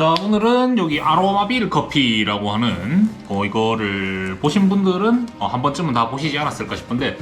자 오늘은 여기 아로마빌 커피라고 하는 어, 이거를 보신 분들은 어, 한 번쯤은 다 보시지 않았을까 싶은데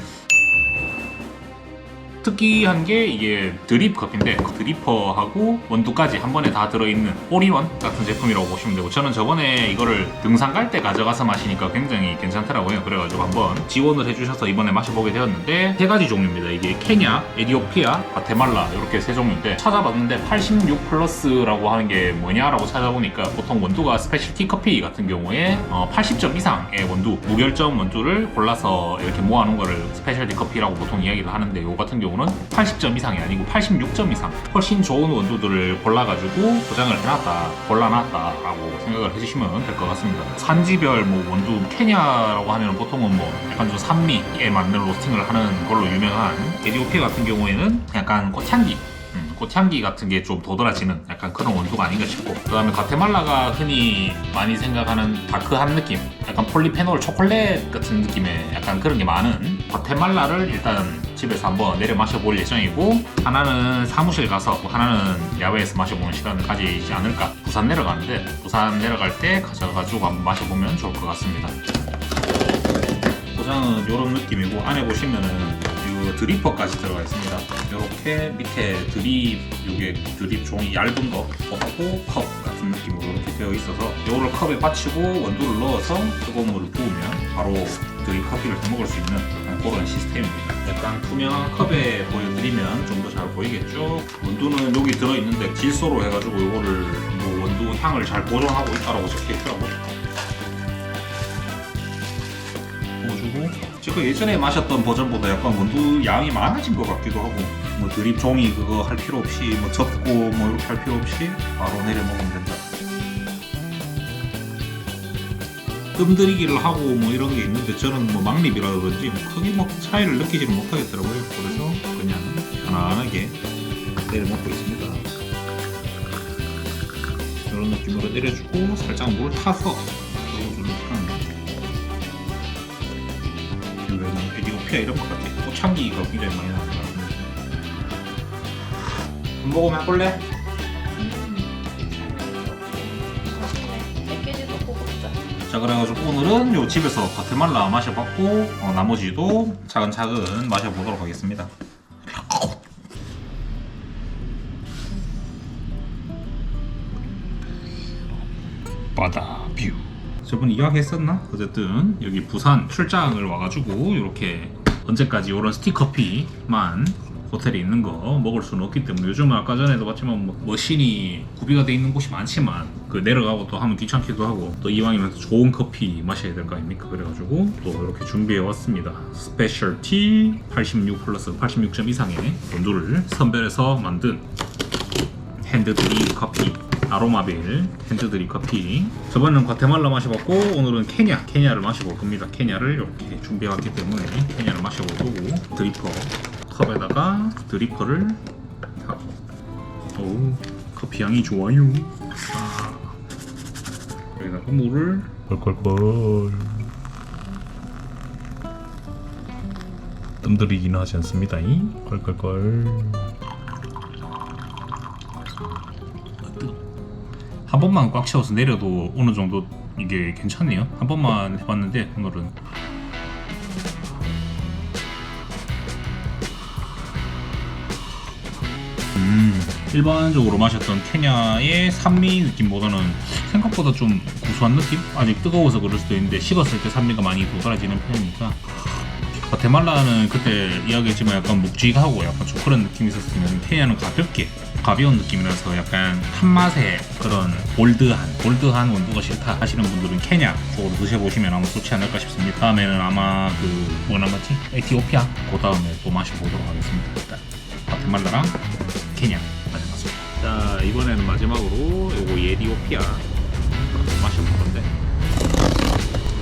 특이한 게 이게 드립 커피인데 드리퍼하고 원두까지 한 번에 다 들어있는 올인원 같은 제품이라고 보시면 되고 저는 저번에 이거를 등산 갈 때 가져가서 마시니까 굉장히 괜찮더라고요. 그래가지고 한번 지원을 해주셔서 이번에 마셔보게 되었는데 세 가지 종류입니다. 이게 케냐, 에디오피아, 과테말라 이렇게 세 종류인데 찾아봤는데 86 플러스라고 하는 게 뭐냐라고 찾아보니까 보통 원두가 스페셜티 커피 같은 경우에 어, 80점 이상의 원두 무결점 원두를 골라서 이렇게 모아놓은 거를 스페셜티 커피라고 보통 이야기를 하는데 요 같은 경우는 80점 이상이 아니고 86점 이상 훨씬 좋은 원두들을 골라가지고 포장을 해놨다 골라놨다라고 생각을 해주시면 될 것 같습니다. 산지별 뭐 원두 케냐라고 하면 보통은 뭐 약간 좀 산미에 맞는 로스팅을 하는 걸로 유명한 에디오피아 같은 경우에는 약간 꽃향기 음, 꽃향기 같은 게 좀 도드라지는 약간 그런 원두가 아닌가 싶고. 그 다음에 과테말라가 흔히 많이 생각하는 다크한 느낌. 약간 폴리페놀 초콜릿 같은 느낌의 약간 그런 게 많은 과테말라를 일단 집에서 한번 내려 마셔볼 예정이고 하나는 사무실 가서 하나는 야외에서 마셔보는 시간을 가지지 않을까. 부산 내려가는데 부산 내려갈 때 가져가지고 한번 마셔보면 좋을 것 같습니다. 포장은 이런 느낌이고 안에 보시면은 이 드리퍼까지 들어가 있습니다. 이렇게 밑에 드립 이게 드립 종이 얇은 거 하고 컵 같은 느낌으로 이렇게 되어 있어서 이거를 컵에 받치고 원두를 넣어서 뜨거운 물을 부으면 바로 드립 커피를 해 먹을 수 있는 그런 시스템입니다. 약간 투명한 컵에 보여드리면 좀 더 잘 보이겠죠? 원두는 여기 들어 있는데 질소로 해가지고 이거를 뭐 원두 향을 잘 보존하고 있다라고 적혀 있더라고요. 부어주고 지금 예전에 마셨던 버전보다 약간 원두 양이 많아진 것 같기도 하고 뭐 드립 종이 그거 할 필요 없이 뭐 접고 뭐 이렇게 할 필요 없이 바로 내려 먹으면 된다. 뜸들이기를 하고 뭐 이런 게 있는데 저는 뭐 막립이라든지 뭐 크게 뭐 차이를 느끼지는 못하겠더라고요. 그래서 그냥 편안하게 내려 먹고 있습니다. 이런 느낌으로 내려주고 살짝 물을 타서 왜냐면 에디오피아 이런 것 같아. 꽃향기가 굉장히 많이 같은데. 한 모금 해볼래? 자 그래가지고 오늘은 요 집에서 과테말라 마셔봤고 어, 나머지도 차근차근 마셔보도록 하겠습니다. 바다 뷰. 저번 이야기했었나? 어쨌든 여기 부산 출장을 와가지고 이렇게 언제까지 이런 스틱커피만 호텔에 있는 거 먹을 수는 없기 때문에 요즘은 아까 전에도 봤지만 뭐 머신이 구비가 돼 있는 곳이 많지만 그 내려가고 또 하면 귀찮기도 하고 또 이왕이면 또 좋은 커피 마셔야 될 거 아닙니까? 그래가지고 또 이렇게 준비해 왔습니다. 스페셜티 86 플러스 86점 이상의 원두를 선별해서 만든 핸드드립 커피 아로마빌 핸드드립 커피. 저번에는 과테말라 마셔봤고 오늘은 케냐 케냐를 마셔볼 겁니다. 케냐를 이렇게 준비해왔기 때문에 케냐를 마셔볼 거고 드리퍼 컵에다가 드리퍼를 하고. 오 커피 향이 좋아요. 아, 여기다가 물을 걸 뜸들이기는 하지 않습니다 이걸 한 번만 꽉 채워서 내려도 어느 정도 이게 괜찮네요. 한 번만 해봤는데 오늘은 음, 일반적으로 마셨던 케냐의 산미 느낌보다는 생각보다 좀 구수한 느낌? 아직 뜨거워서 그럴 수도 있는데 식었을 때 산미가 많이 도드라지는 편이니까 과테말라는 그때 이야기했지만 약간 묵직하고 약간 좀 그런 느낌이 있었으면 케냐는 가볍게 가벼운 느낌이라서 약간 한 맛의 그런 올드한 올드한 원두가 싫다 하시는 분들은 케냐 쪽으로 드셔보시면 아마 좋지 않을까 싶습니다. 다음에는 아마 그 뭐가 남았지? 에티오피아? 그 다음에 또 마셔보도록 하겠습니다. 일단 과테말라랑 케냐 마셔봤습니다 자 이번에는 마지막으로 요거 에디오피아. 마셔볼 건데.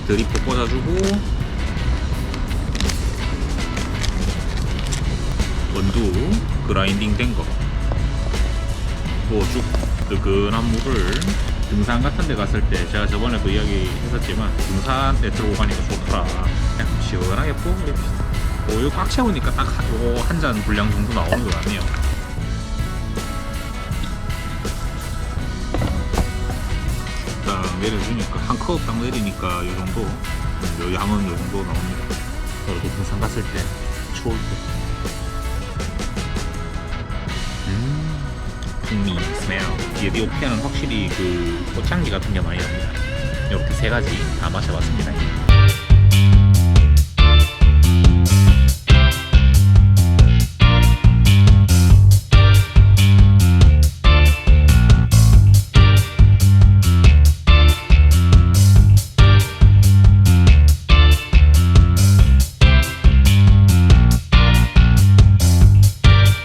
드리퍼 꽂아주고 그라인딩 된 거. 또 쭉 뜨끈한 물을 등산 같은 데 갔을 때 제가 저번에도 이야기 했었지만 등산 때 들고 가니까 좋더라. 그냥 시원하게 뽀글 우유 꽉 채우니까 딱 요거 한 잔 분량 정도 나오는 것 같네요. 딱 내려주니까 한 컵 딱 내리니까 이 정도 음, 요 양은 요 정도 나옵니다 이렇게 등산 갔을 때 추울 때 스멜 에디오피아는 확실히 그 꽃향기 같은 게 많이 납니다. 이렇게 세 가지 다 마셔봤습니다